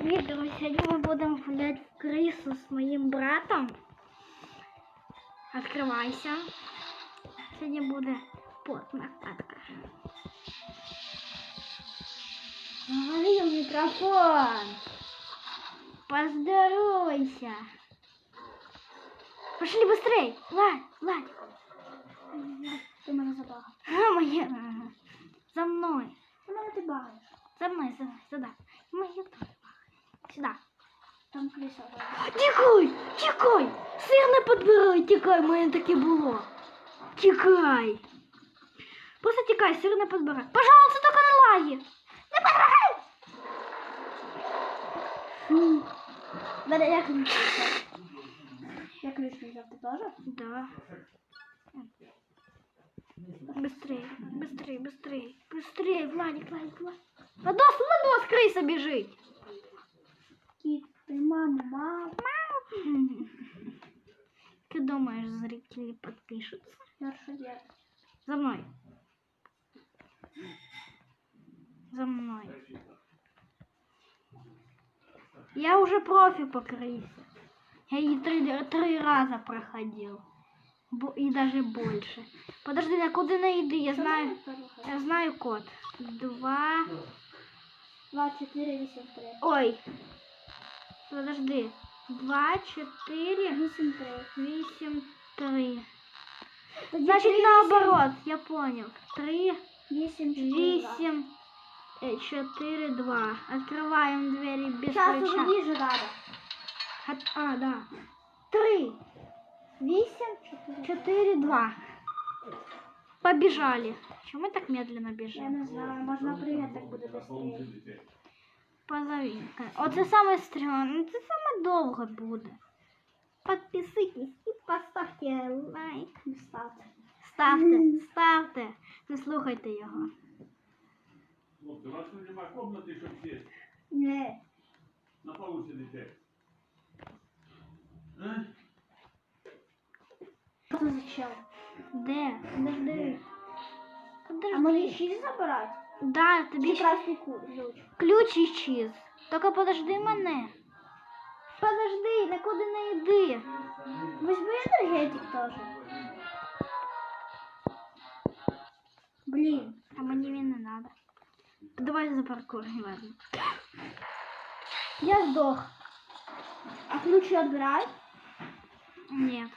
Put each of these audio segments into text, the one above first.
Привіт, друзі! Сьогодні ми будемо гуляти в крису з моїм братом. Відкривайся. Сьогодні буде потна катка. Говори в микрофон. Поздоровайся. Пошли быстрей. Ладь, Ладь. Ти мене забагав. А, моє. ага. За мною. Ти мене ти багаєш. За мною, сюди, сюди. Моє тоже. Сюди. Там криса. Тікай! Тікай! Сир не підбирай, тікай, в мене таке було. Тікай. Просто тікай, сир не підбирай. Пожалуйста, тільки не лаги. Не підбирай! Фу. Мене як ключ взяв? Я ключ не взяв, ти теж? Да. Быстрей, быстрей, быстрей, быстрей, Владик, Владик, Владик. Владос, Владос, крыса бежит. Кіт, ти мама, мама. Ты думаешь, зрители подпишутся? Перша я. За мной. За мной. Я уже профи по крысе. Я и три, три раза проходил. Бо- И даже больше. Подожди, на куда на еды? Я знаю, я знаю код. Два. 2, 4, 8, 3. Ой. Подожди. Два, четыре, 8, 3. восемь, три. Значит, наоборот, я понял. Три, 8, 4, восемь, э, четыре, два. Открываем двери без Сейчас ключа. уже ниже надо. От- А, да. Три, восемь, 4. четыре, два. Побежали. Чему мы так медленно Я бежим? не знаю, можна пригати, так буде швидше. Позови. Е, Оце саме стрьомне, це саме довго буде. Підписуйтесь і поставте лайк. Ставте. Ставте, ставте. Не слухайте його. Хлопці, у вас тут нема комнати, щоб сісти. Не. На полу сидите. Що це за чел? Де? Подожди. А Подожди. мені чиз забирати? Да, тобі Чи ж красний ключ? ключ і чиз. Тільки подожди мене. Подожди, нікуди не йди. Возьми энергетик тоже. Блин. А мені він не треба. Давай за паркур, ладно. Я сдох. А ключи отбирай? Нет,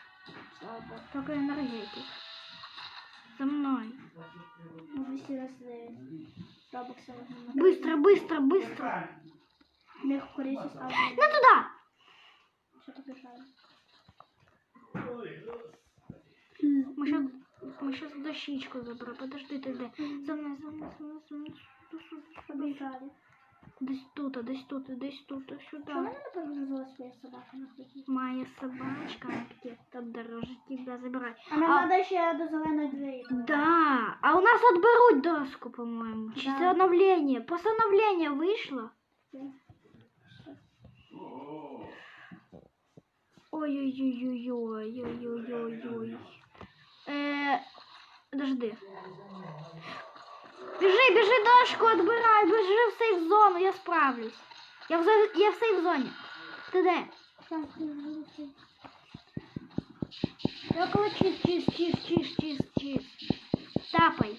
Слава богу. только энергетик. За мной. 200 раз Робокса возьму. Быстро, быстро, быстро. На туда! Мы сейчас, мы сейчас дощечку заберем. Подожди, де? За мной, за мной, за мной, за мной. Побежали. Десь тут, десь тут, десь тут, сюда. Что она не погрузила своя собака на хлеб? Моя собачка где-то дороже тебя забирай. А нам А- надо еще до зеленой двери. Да, а у нас отберут доску, по-моему. Да. Чисто обновление. Постановление вышло. О, Ой-ой-ой-ой-ой-ой-ой-ой. Э, подожди. Бежи, бежи дошку, отбирай, бежи в сейф зону, я справлюсь. Я в, я в сейф зоні. Ти де? Я около чиз, чиз, чиз, чиз, чиз, чиз. Тапай.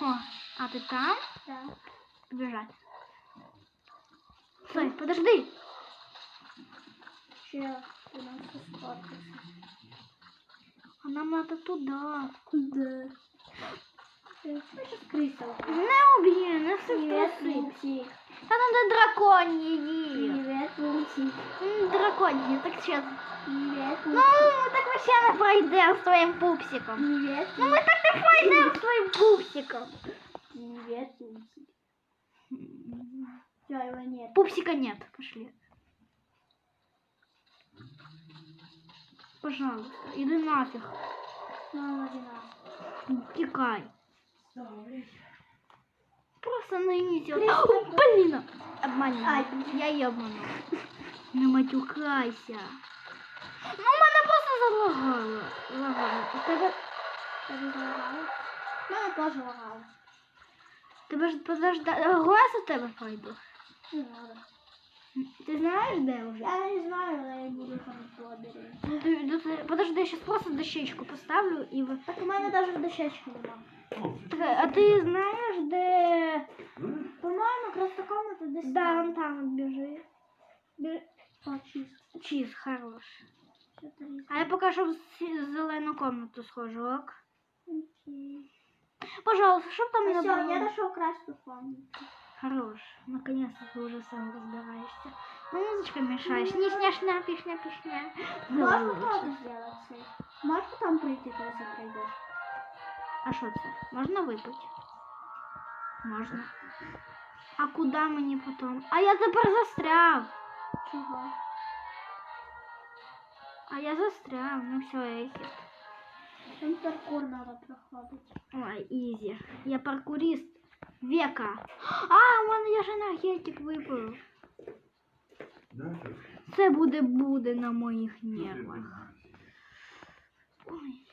О, а ты там? Да. Бежать. Стой, подожди. Нам сфоткался. А нам надо туда. Куда? Ты слышишь крыса? Не уб'є, не Привет, сиси. Лупсик. Та надо драконьї її. Привет, Лупсик. М, Драконьї, так що? Привет, Ну, Лупсик. ми так вообще не пройдемо з твоїм пупсиком. Привет, Ну, ми так не пройдемо з твоїм пупсиком. Привет, Лупсик. Все, его нет. Пупсика нет, пошли. Пожалуйста, иди нафиг. Ну, один раз. Тікай. Просто наймите. Крис, блин! Обманул. Ай. Я її обманул. Не матюкайся. Ну, мене просто залагало. Лагало. Тебе, Тебе залагало? Мене теж лагало. тебе ж подожда. Глаз у тебе пройду. Не надо. Ти знаєш, де вже? Я не знаю, але я буду ходити по Подожди, я сейчас просто дощечку поставлю і ви. Так у мене навіть дощечки нема. Так, А ти знаєш, де. По-моєму, красна комната десь Да, там. он там от біжи. Бі- О, чисто. Чиз, хорош. Чотири. А я поки що в ці- зелену комнату схожу, ок? Окей. Пожалуйста, щоб там Ну не все, було. я нашел красную комнату. Хорош. Наконец-то ты уже сам разбираешься. Ну, музычка мешаешь. Не шня, шня, пишня, пишня. Можно Лучше. правда сделать цей? Можно там прийти, коли ти прийдеш? А що це? Можна випити? Можна. А куди мені потім? А я тепер застряв. Чого? А я застряв. Ну все, я exit. Там паркур надо проходити. Ой, ізі. Я паркурист века. А, у мене я ж енергетик випив. Це буде буде на моїх нервах. Ой,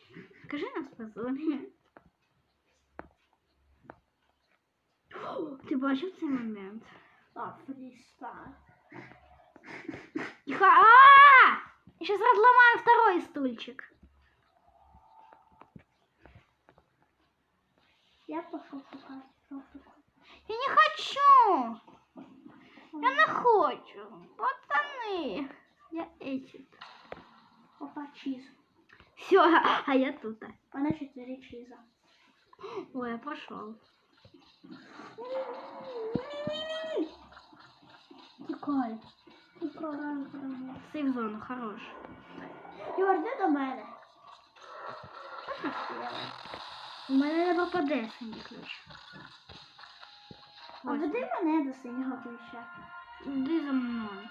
скажи нас позвони. Ти бачив цей момент? А, фристайл. Тихо. А! Я сейчас разломаю второй стульчик. Я пошел комнату. Я не хочу. Я не хочу. Пацаны. Я эти. Опа, чиз. Все, а я тут. Мене чотири чиза. Ой, я пошел. Сейф зону, хорош. Юр, де до мене? У мене не попаде синій ключ. А веди мене до синього ключа. Іди за мною.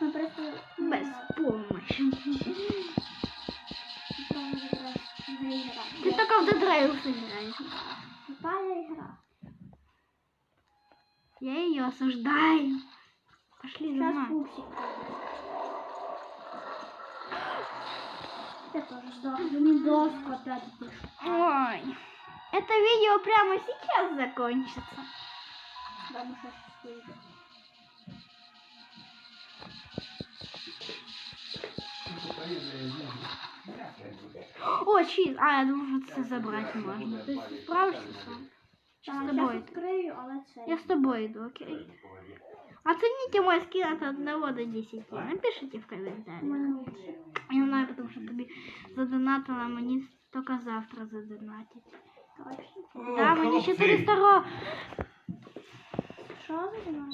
Ми просто... Без помощи. Ты только в Дедрейвс играешь. Тупая игра. Я ее осуждаю. Пошли за Сейчас мной. Не доску опять пишу. Ой. Это видео прямо сейчас закончится. Да, мы сейчас выйдем. О, чиз. А, я думаю, что это забрать можно. Ты справишься сам? Открою, але це. Я с тобой иду, окей? Оцените мой скин от 1 до 10. Напишите в комментариях. Мене лучше. Я знаю, потому что тобі задонатила мені только завтра задонатить. Точно. Да, мені 400 ро... Що за вона?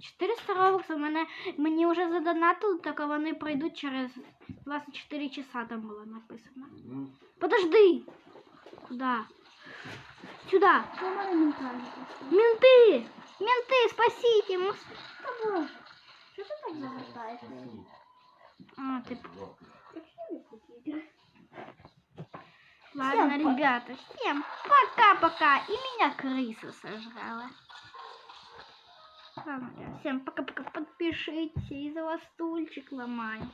400 робоксів мене, мені вже задонатили, тільки вони пройдуть через 24 часа, там було написано. Подожди! Куда? Сюда! Що Менты! Спасите! мы с-. Що ти так завертаєш? А, ты... Ладно, Всем ребята, всем пока-пока. И меня крыса сожрала. Ладно, всем пока-пока. Подпишитесь, из-за вас стульчик ломаю.